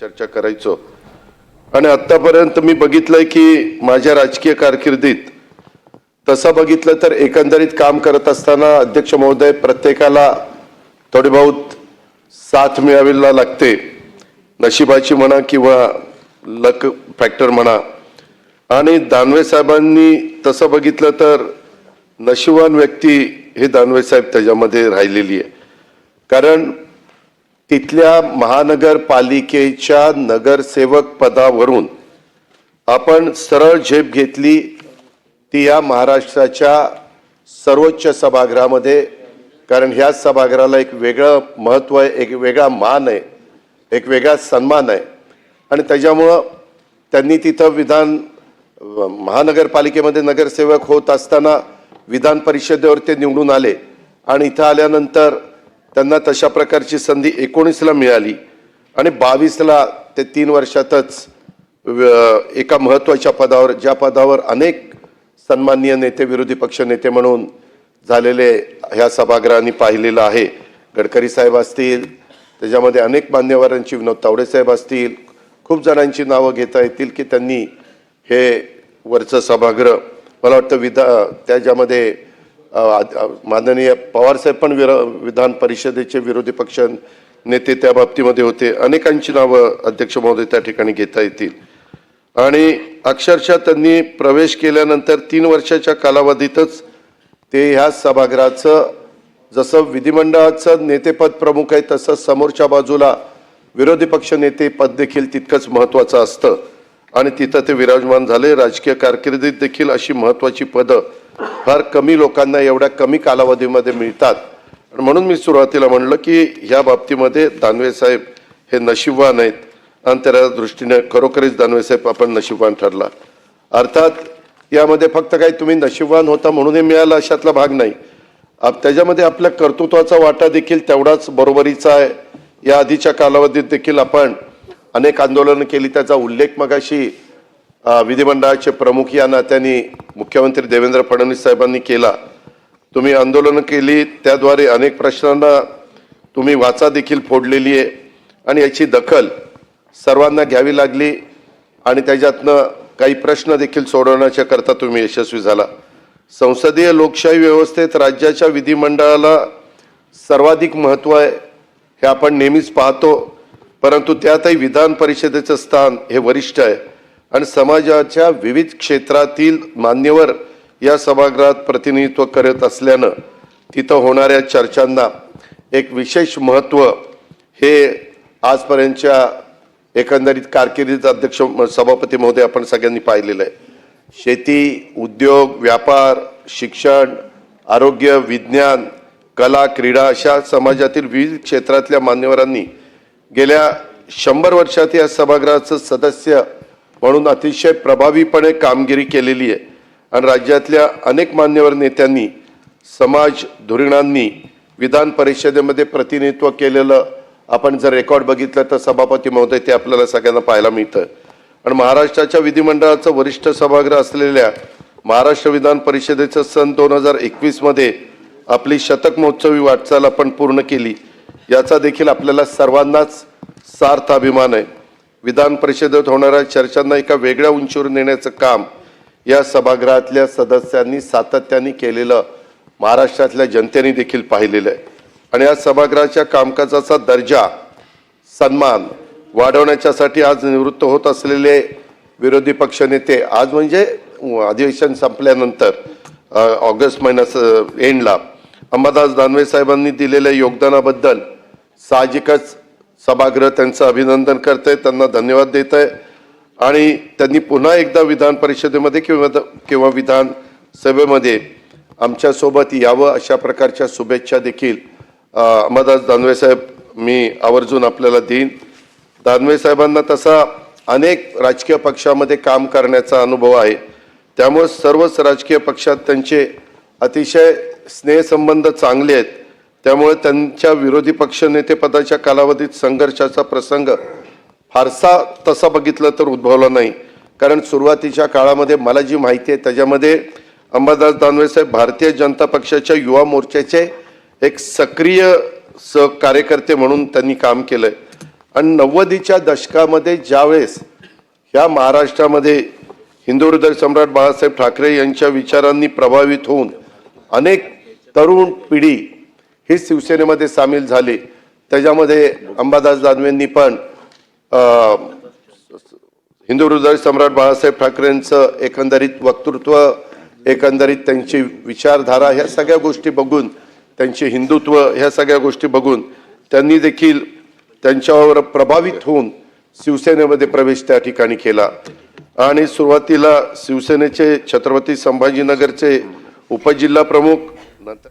चर्चा करायचो. आणि आत्तापर्यंत मी बघितलंय की माझ्या राजकीय कारकिर्दीत तसं बघितलं तर एकंदरीत काम करत असताना अध्यक्ष महोदय प्रत्येकाला थोडी बहुत साथ मिळावीला लागते. नशिबाची म्हणा किंवा लक फॅक्टर म्हणा. आणि दानवे साहेबांनी तसं बघितलं तर नशिबान व्यक्ती हे दानवे साहेब त्याच्यामध्ये राहिलेली आहे. कारण तिथल्या महानगरपालिकेच्या नगरसेवक पदावरून आपण सरळ झेप घेतली ती या महाराष्ट्राच्या सर्वोच्च सभागृहामध्ये कारण ह्या सभागृहाला एक वेगळं महत्त्व आहे एक वेगळा मान आहे एक वेगळा सन्मान आहे. आणि त्याच्यामुळं त्यांनी तिथं विधान महानगरपालिकेमध्ये नगरसेवक होत असताना विधान परिषदेवर ते निवडून आले. आणि इथं आल्यानंतर त्यांना तशा प्रकारची संधी एकोणीसला मिळाली आणि बावीसला ते तीन वर्षातच व- एका महत्त्वाच्या पदावर ज्या पदावर अनेक सन्माननीय नेते विरोधी पक्ष नेते म्हणून झालेले ह्या सभागृहांनी पाहिलेलं आहे. गडकरी साहेब असतील त्याच्यामध्ये अनेक मान्यवरांची विनोद तावडे साहेब असतील खूप जणांची नावं घेता येतील की त्यांनी हे वरचं सभागृह मला वाटतं विधा त्याच्यामध्ये माननीय पवारसाहेब पण विर विधान परिषदेचे विरोधी पक्ष नेते त्या बाबतीमध्ये होते. अनेकांची नावं अध्यक्ष महोदय त्या ठिकाणी घेता येतील. आणि अक्षरशः त्यांनी प्रवेश केल्यानंतर तीन वर्षाच्या कालावधीतच ते ह्या सभागृहाचं जसं विधिमंडळाचं नेतेपद प्रमुख आहे तसं समोरच्या बाजूला विरोधी पक्ष नेते पद देखील तितकंच महत्त्वाचं असतं. आणि तिथं ते विराजमान झाले. राजकीय कारकिर्दीत देखील अशी महत्त्वाची पदं फार कमी लोकांना एवढ्या कमी कालावधीमध्ये मिळतात. आणि म्हणून मी सुरुवातीला म्हणलं की ह्या बाबतीमध्ये दानवे साहेब हे नशीबवान आहेत. आणि त्या दृष्टीने खरोखरीच दानवे साहेब आपण नशीबवान ठरला. अर्थात यामध्ये फक्त काही तुम्ही नशीबवान होता म्हणूनही मिळाला मिळालं अशातला भाग नाही. आप- त्याच्यामध्ये आपल्या कर्तृत्वाचा वाटा देखील तेवढाच बरोबरीचा आहे. या आधीच्या कालावधीत देखील आपण अनेक आंदोलनं केली त्याचा उल्लेख मगाशी विधिमंडळाचे प्रमुख या नात्याने मुख्यमंत्री देवेंद्र फडणवीस साहेबांनी केला. तुम्ही आंदोलनं केली त्याद्वारे अनेक प्रश्नांना तुम्ही वाचा देखील फोडलेली आहे आणि याची दखल सर्वांना घ्यावी लागली आणि त्याच्यातनं काही प्रश्न देखील सोडवण्याच्या करता तुम्ही यशस्वी झाला. संसदीय लोकशाही व्यवस्थेत राज्याच्या विधिमंडळाला सर्वाधिक महत्त्व आहे हे आपण नेहमीच पाहतो परंतु त्यातही विधान परिषदेचं स्थान हे वरिष्ठ आहे. आणि समाजाच्या विविध क्षेत्रातील मान्यवर या सभागृहात प्रतिनिधित्व करत असल्यानं तिथं होणाऱ्या चर्चांना एक विशेष महत्त्व हे आजपर्यंतच्या एकंदरीत कारकिर्दीत अध्यक्ष सभापती महोदय आपण सगळ्यांनी पाहिलेलं आहे. शेती उद्योग व्यापार शिक्षण आरोग्य विज्ञान कला क्रीडा अशा समाजातील विविध क्षेत्रातल्या मान्यवरांनी गेल्या शंभर वर्षात या सभागृहाचं सदस्य म्हणून अतिशय प्रभावीपणे कामगिरी केलेली आहे. आणि राज्यातल्या अनेक मान्यवर नेत्यांनी समाज धुरीणांनी विधान परिषदेमध्ये प्रतिनिधित्व केलेलं आपण जर रेकॉर्ड बघितलं तर सभापती महोदय ते आपल्याला सगळ्यांना पाहायला मिळतं. आणि महाराष्ट्राच्या विधिमंडळाचं वरिष्ठ सभागृह असलेल्या महाराष्ट्र विधान परिषदेचं सन दोन हजार एकवीसमध्ये आपली शतक महोत्सवी वाटचाल आपण पूर्ण केली. याचा देखील आपल्याला सर्वांनाच सार्थ अभिमान आहे. विधान परिषदेत होणाऱ्या चर्चांना एका वेगळ्या उंचीवर नेण्याचं काम या सभागृहातल्या सदस्यांनी सातत्याने केलेलं महाराष्ट्रातल्या जनतेने देखील पाहिलेलं आहे. आणि या सभागृहाच्या कामकाजाचा दर्जा सन्मान वाढवण्याच्यासाठी आज निवृत्त होत असलेले विरोधी पक्षनेते आज म्हणजे अधिवेशन संपल्यानंतर ऑगस्ट महिन्यात एंडला अंबादास दानवे साहेबांनी दिलेल्या योगदानाबद्दल साहजिकच सभागृह त्यांचं अभिनंदन करतंय त्यांना धन्यवाद देत आहे आणि त्यांनी पुन्हा एकदा विधान परिषदेमध्ये किंवा किंवा विधान सभेमध्ये आमच्यासोबत यावं अशा प्रकारच्या शुभेच्छा देखील अहमदास दानवे साहेब मी आवर्जून आपल्याला देईन. दानवे साहेबांना तसा अनेक राजकीय पक्षामध्ये काम करण्याचा अनुभव आहे. त्यामुळे सर्वच राजकीय पक्षात त्यांचे अतिशय स्नेहसंबंध चांगले आहेत. त्यामुळे त्यांच्या विरोधी पक्ष नेतेपदाच्या कालावधीत संघर्षाचा प्रसंग फारसा तसा बघितलं तर उद्भवला नाही. कारण सुरुवातीच्या काळामध्ये मला जी माहिती आहे त्याच्यामध्ये अंबादास दानवेसाहेब भारतीय जनता पक्षाच्या युवा मोर्चाचे एक सक्रिय स कार्यकर्ते म्हणून त्यांनी काम केलं आहे आणि नव्वदीच्या दशकामध्ये ज्यावेळेस ह्या महाराष्ट्रामध्ये हिंदू हृदय सम्राट बाळासाहेब ठाकरे यांच्या विचारांनी प्रभावित होऊन अनेक तरुण पिढी ही शिवसेनेमध्ये सामील झाले. त्याच्यामध्ये अंबादास दानवेंनी पण हिंदू हृदय सम्राट बाळासाहेब ठाकरेंचं एकंदरीत वक्तृत्व एकंदरीत त्यांची विचारधारा ह्या सगळ्या गोष्टी बघून त्यांचे हिंदुत्व ह्या सगळ्या गोष्टी बघून त्यांनी देखील त्यांच्यावर प्रभावित होऊन शिवसेनेमध्ये प्रवेश त्या ठिकाणी केला. आणि सुरुवातीला शिवसेनेचे छत्रपती संभाजीनगरचे उपजिल्हा प्रमुख नंतर